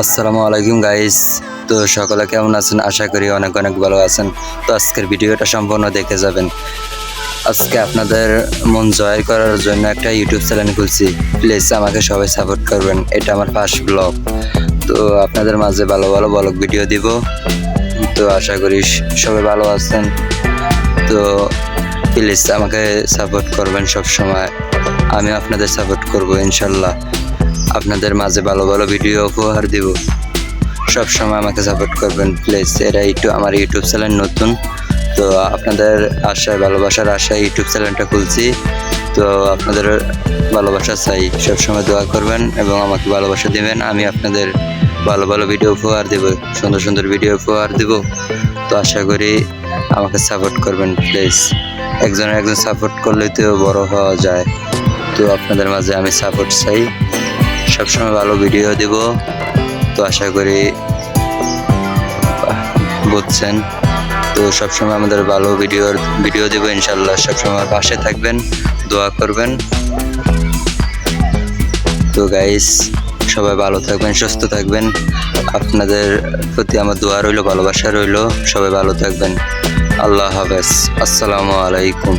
আসসালামু আলাইকুম গাইস তো সকলে কেমন আছেন? আশা করি অনেক অনেক ভালো আছেন। তো আজকের ভিডিওটা সম্পূর্ণ দেখে যাবেন। আজকে আপনাদের মন জয় করার জন্য একটা ইউটিউব চ্যানেল খুলছি। প্লিজ আমাকে সবাই সাপোর্ট করবেন। এটা আমার ফার্স্ট ব্লগ তো আপনাদের মাঝে ভালো ভালো ব্লগ ভিডিও দিব। তো আশা করি সবাই ভালো আছেন। তো প্লিজ আমাকে সাপোর্ট করবেন সব সময় আমি আপনাদের সাপোর্ট করব, ইনশাল্লাহ। আপনাদের মাঝে ভালো ভালো ভিডিও উপহার দিব। সব সময় আমাকে সাপোর্ট করবেন প্লিজ এরা একটু আমার ইউটিউব চ্যানেল নতুন, তো আপনাদের আশায়, ভালোবাসার আশায় ইউটিউব চ্যানেলটা খুলছি। তো আপনাদের ভালোবাসা চাই। সবসময় দোয়া করবেন এবং আমাকে ভালোবাসা দিবেন। আমি আপনাদের ভালো ভালো ভিডিও উপহার দেব, সুন্দর সুন্দর ভিডিও উপহার দেব। তো আশা করি আমাকে সাপোর্ট করবেন প্লিজ একজন একজন সাপোর্ট করলেই তো বড় হওয়া যায়। তো আপনাদের মাঝে আমি সাপোর্ট চাই। সবসময় ভালো ভিডিও দেব। তো আশা করি বুঝছেন। তো সবসময় আমাদের ভালো ভিডিও ভিডিও দেবো ইনশাল্লাহ। সবসময় পাশে থাকবেন, দোয়া করবেন। তো গাইস সবাই ভালো থাকবেন, সুস্থ থাকবেন। আপনাদের প্রতি আমার দোয়া রইল, ভালোবাসা রইল। সবাই ভালো থাকবেন। আল্লাহ হাফেজ। আসসালামু আলাইকুম।